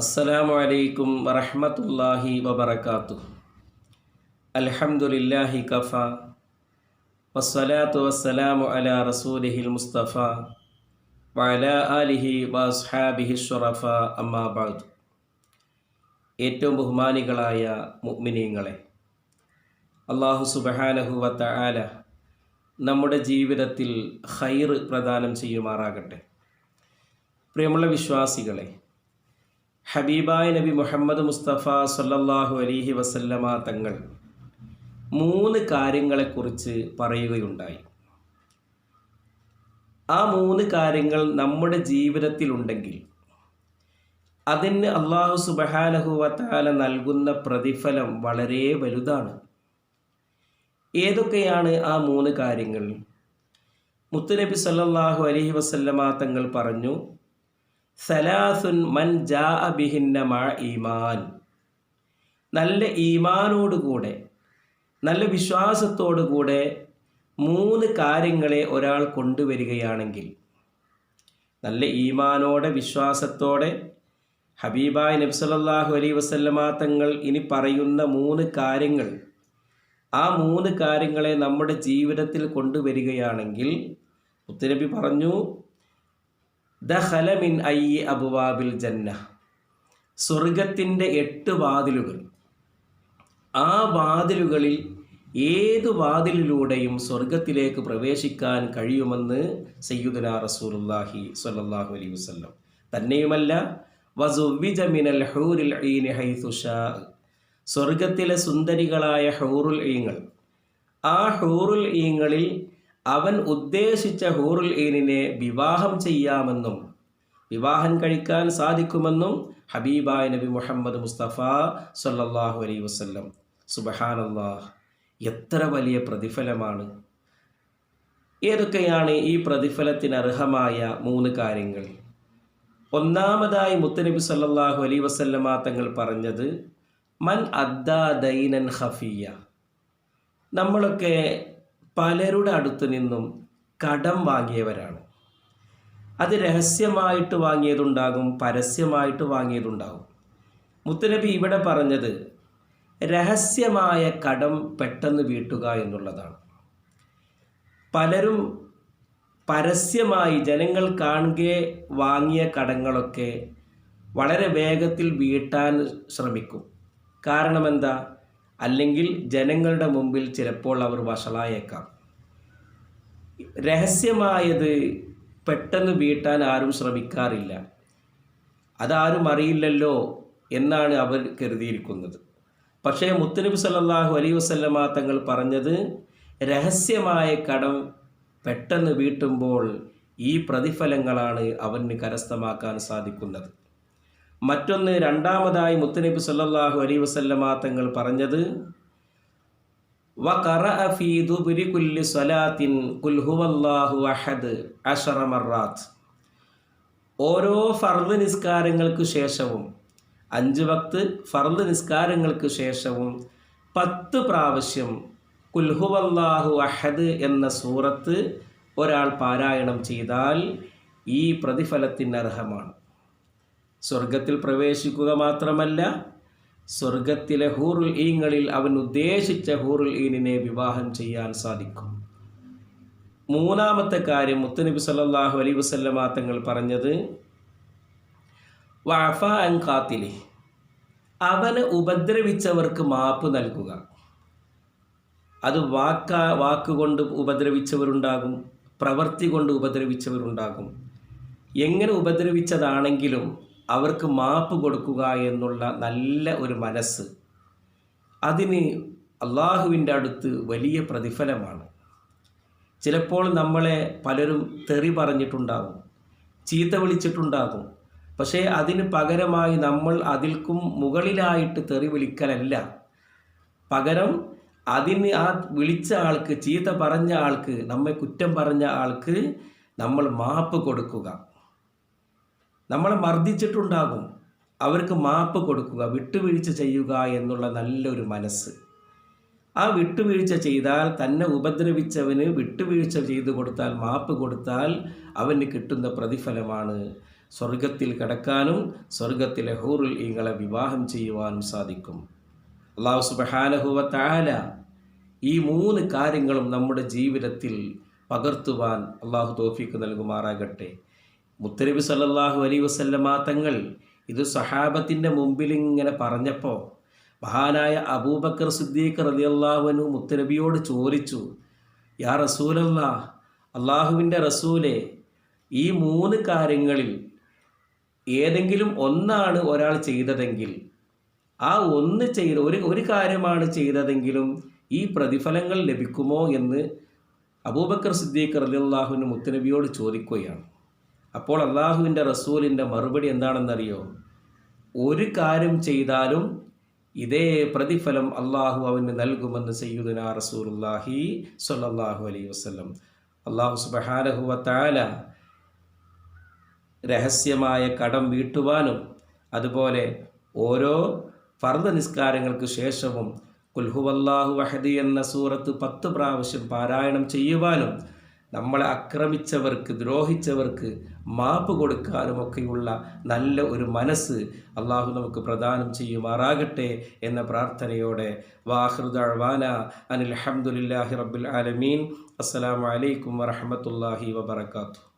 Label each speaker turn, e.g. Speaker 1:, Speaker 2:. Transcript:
Speaker 1: അസ്സലാമു അലൈക്കും വറഹമത്തല്ലാഹി വബർക്കാത്തു അൽഹംദുലില്ലാഹി കഫ. വസ്സലാത്തു വസ്സലാമു അല റസൂലിഹിൽ മുസ്തഫ. വഅലാ ആലിഹി വഅസ്ഹാബിഹി ഷുറഫ അമ്മാബാദ് ഏറ്റവും ബഹുമാനികളായ മുഅ്മിനീങ്ങളെ അള്ളാഹു സുബ്ഹാനഹു വതആല നമ്മുടെ ജീവിതത്തിൽ ഖൈർ പ്രദാനം ചെയ്യുമാറാകട്ടെ. പ്രിയമുള്ള വിശ്വാസികളെ ഹബീബായ നബി മുഹമ്മദ് മുസ്തഫ സല്ലാഹു അലീഹി വസല്ലമ തങ്ങൾ മൂന്ന് കാര്യങ്ങളെക്കുറിച്ച് പറയുകയുണ്ടായി. ആ മൂന്ന് കാര്യങ്ങൾ നമ്മുടെ ജീവിതത്തിലുണ്ടെങ്കിൽ അതിന് അള്ളാഹു സുബഹാനഹുവത്താല നൽകുന്ന പ്രതിഫലം വളരെ വലുതാണ്. ഏതൊക്കെയാണ് ആ മൂന്ന് കാര്യങ്ങൾ? മുത്തുനബി സല്ലാഹു അലഹി വസല്ലമ തങ്ങൾ പറഞ്ഞു സലാസുൻ മൻ ജാ ബിഹിന്ന മഴ ഈമാൻ. നല്ല ഈമാനോടുകൂടെ നല്ല വിശ്വാസത്തോടുകൂടെ മൂന്ന് കാര്യങ്ങളെ ഒരാൾ കൊണ്ടുവരികയാണെങ്കിൽ നല്ല ഈമാനോടെ വിശ്വാസത്തോടെ ഹബീബായ് നബ്സലല്ലാഹു അലൈ വസല്ലമ തങ്ങൾ ഇനി പറയുന്ന മൂന്ന് കാര്യങ്ങൾ ആ മൂന്ന് കാര്യങ്ങളെ നമ്മുടെ ജീവിതത്തിൽ കൊണ്ടുവരികയാണെങ്കിൽ ഉത്തരബി പറഞ്ഞു ദഹല മിൻ ഐ അബുവാബിൽ ജന്ന. സ്വർഗത്തിന്റെ എട്ട് വാതിലുകൾ. ആ വാതിലുകളിൽ ഏതു വാതിലിലൂടെയും സ്വർഗത്തിലേക്ക് പ്രവേശിക്കാൻ കഴിയുമെന്ന് സയ്യുദന റസൂലുല്ലാഹി സ്വല്ലല്ലാഹു അലൈഹി വസ്ലം തന്നെയുമല്ല വസുവിജ ഹൂരിൽ സ്വർഗത്തിലെ സുന്ദരികളായ ഹൂറുൽ ഈങ്ങൾ. ആ ഹൂറുൽ ഈങ്ങളിൽ അവൻ ഉദ്ദേശിച്ച ഹൂറുൽ ഈനിനെ വിവാഹം ചെയ്യാമെന്നും വിവാഹം കഴിക്കാൻ സാധിക്കുമെന്നും ഹബീബായ നബി മുഹമ്മദ് മുസ്തഫ സല്ലല്ലാഹു അലൈഹി വസല്ലം. സുബഹാനല്ലാഹ് എത്ര വലിയ പ്രതിഫലമാണ്. ഏതൊക്കെയാണ് ഈ പ്രതിഫലത്തിന് അർഹമായ മൂന്ന് കാര്യങ്ങൾ? ഒന്നാമതായി മുത്തനബി സല്ലാഹു അലൈ വസല്ലമ തങ്ങൾ പറഞ്ഞത് മൻ അദ്ദാ ദൈനൻ ഹഫിയ നമ്മളൊക്കെ പലരുടെ അടുത്തു നിന്നും കടം വാങ്ങിയവരാണ്. അത് രഹസ്യമായിട്ട് വാങ്ങിയതുണ്ടാകും പരസ്യമായിട്ട് വാങ്ങിയതുണ്ടാകും. മുത്തനബി ഇവിടെ പറഞ്ഞത് രഹസ്യമായ കടം പെട്ടെന്ന് വീട്ടുക എന്നുള്ളതാണ്. പലരും പരസ്യമായി ജനങ്ങൾ കാണുകെ വാങ്ങിയ കടങ്ങളൊക്കെ വളരെ വേഗത്തിൽ വീട്ടാൻ ശ്രമിക്കും. കാരണം എന്താ? അല്ലെങ്കിൽ ജനങ്ങളുടെ മുമ്പിൽ ചിലപ്പോൾ അവർ വഷളായേക്കാം. രഹസ്യമായത് പെട്ടെന്ന് വീട്ടാൻ ആരും ശ്രമിക്കാറില്ല. അതാരും അറിയില്ലല്ലോ എന്നാണ് അവർ കരുതിയിരിക്കുന്നത്. പക്ഷേ മുത്തനബി സല്ലാഹു അലൈ വസല്ലമ തങ്ങൾ പറഞ്ഞത് രഹസ്യമായ കടം പെട്ടെന്ന് വീട്ടുമ്പോൾ ഈ പ്രതിഫലങ്ങളാണ് അവന് കരസ്ഥമാക്കാൻ സാധിക്കുന്നത്. മറ്റൊന്ന് രണ്ടാമതായി മുത്തനബി സല്ലാഹു അലൈ വസല്ലമ തങ്ങൾ പറഞ്ഞത് ദുബുരി കുല്ലി സ്വലാത്തിൻ അഹദ് ഓരോ ഫർദ് നിസ്കാരങ്ങൾക്ക് ശേഷവും അഞ്ച് വക്ത് ഫർദ് നിസ്കാരങ്ങൾക്ക് ശേഷവും പത്ത് പ്രാവശ്യം കുൽഹുവല്ലാഹു അഹദ് എന്ന സൂറത്ത് ഒരാൾ പാരായണം ചെയ്താൽ ഈ പ്രതിഫലത്തിന് അർഹമാണ്. സ്വർഗത്തിൽ പ്രവേശിക്കുക മാത്രമല്ല സ്വർഗത്തിലെ ഹൂറുൽ ഈങ്ങളിൽ അവൻ ഉദ്ദേശിച്ച ഹൂറുൽ ഈനിനെ വിവാഹം ചെയ്യാൻ സാധിക്കും. മൂന്നാമത്തെ കാര്യം മുത്തനബി സല്ലാഹു അലൈ വസല്ലമ തങ്ങൾ പറഞ്ഞത് വഫ അൻ കാത്തിലി അവനെ ഉപദ്രവിച്ചവർക്ക് മാപ്പ് നൽകുക. അത് വാക്ക വാക്കുകൊണ്ട് ഉപദ്രവിച്ചവരുണ്ടാകും പ്രവൃത്തി കൊണ്ട് ഉപദ്രവിച്ചവരുണ്ടാകും. എങ്ങനെ ഉപദ്രവിച്ചതാണെങ്കിലും അവർക്ക് മാപ്പ് കൊടുക്കുക എന്നുള്ള നല്ല ഒരു മനസ്സ് അതിന് അള്ളാഹുവിന്റെ അടുത്ത് വലിയ പ്രതിഫലമാണ്. ചിലപ്പോൾ നമ്മളെ പലരും തെറി പറഞ്ഞിട്ടുണ്ടാകും ചീത്ത വിളിച്ചിട്ടുണ്ടാകും. പക്ഷേ അതിന് പകരമായി നമ്മൾ അതിൽക്കും മുകളിലായിട്ട് തെറി വിളിക്കലല്ല. പകരം അതിന് ആ വിളിച്ച ആൾക്ക് ചീത്ത പറഞ്ഞ ആൾക്ക് നമ്മെ കുറ്റം പറഞ്ഞ ആൾക്ക് നമ്മൾ മാപ്പ് കൊടുക്കുക. നമ്മളെ മർദ്ദിച്ചിട്ടുണ്ടാകും. അവർക്ക് മാപ്പ് കൊടുക്കുക വിട്ടുവീഴ്ച ചെയ്യുക എന്നുള്ള നല്ലൊരു മനസ്സ്. ആ വിട്ടുവീഴ്ച ചെയ്താൽ തന്നെ ഉപദ്രവിച്ചവന് വിട്ടുവീഴ്ച ചെയ്തു കൊടുത്താൽ മാപ്പ് കൊടുത്താൽ അവന് കിട്ടുന്ന പ്രതിഫലമാണ് സ്വർഗത്തിൽ കിടക്കാനും സ്വർഗത്തിലെ ഹൂറിൽ ഇങ്ങളെ വിവാഹം ചെയ്യുവാനും സാധിക്കും. അള്ളാഹു സുബഹാനഹുവ താല ഈ മൂന്ന് കാര്യങ്ങളും നമ്മുടെ ജീവിതത്തിൽ പകർത്തുവാൻ അള്ളാഹു തോഫിക്ക് നൽകുമാറാകട്ടെ. മുത്തനബി സല്ലല്ലാഹു അലൈ വസല്ലമ തങ്ങൾ ഇത് സഹാബത്തിന്റെ മുമ്പിൽ ഇങ്ങനെ പറഞ്ഞപ്പോൾ മഹാനായ അബൂബക്കർ സിദ്ദീഖ് അള്ളാഹുവിനു മുത്തനബിയോട് ചോദിച്ചു യാ റസൂലല്ലാ അള്ളാഹുവിന്റെ റസൂലെ ഈ മൂന്ന് കാര്യങ്ങളിൽ ഏതെങ്കിലും ഒന്നാണ് ഒരാൾ ചെയ്തതെങ്കിൽ ആ ഒന്ന് ചെയ്ത ഒരു ഒരു കാര്യമാണ് ചെയ്തതെങ്കിലും ഈ പ്രതിഫലങ്ങൾ ലഭിക്കുമോ? എന്ന് അബൂബക്കർ സിദ്ദീഖ് റലിയല്ലാഹുവിന് മുത്തനബിയോട് ചോദിക്കുകയാണ്. അപ്പോൾ അള്ളാഹുവിന്റെ റസൂലിന്റെ മറുപടി എന്താണെന്നറിയോ? ഒരു കാര്യം ചെയ്താലും ഇതേ പ്രതിഫലം അള്ളാഹു അവന് നൽകുമെന്ന് സയ്യുദന റസൂലുല്ലാഹി സ്വല്ലല്ലാഹു അലൈ വസ്ലം അള്ളാഹു സുബഹാനഹുവ രഹസ്യമായ കടം വീട്ടുവാനും അതുപോലെ ഓരോ ഫർദ നിസ്കാരങ്ങൾക്ക് ശേഷവും കുൽഹുവല്ലാഹു വഹദി എന്ന സൂറത്ത് പത്ത് പ്രാവശ്യം പാരായണം ചെയ്യുവാനും നമ്മളെ അക്രമിച്ചവർക്ക് ദ്രോഹിച്ചവർക്ക് മാപ്പ് കൊടുക്കാനുമൊക്കെയുള്ള നല്ല ഒരു മനസ്സ് അള്ളാഹു നമുക്ക് പ്രദാനം ചെയ്യുമാറാകട്ടെ എന്ന പ്രാർത്ഥനയോടെ. വാഹൃദാന അനിൽ അഹമ്മദില്ലാഹി റബ്ബുൽ ആലമീൻ. അസ്സലാമു അലൈക്കും വറഹമത്തല്ലാഹി വബർക്കാത്തു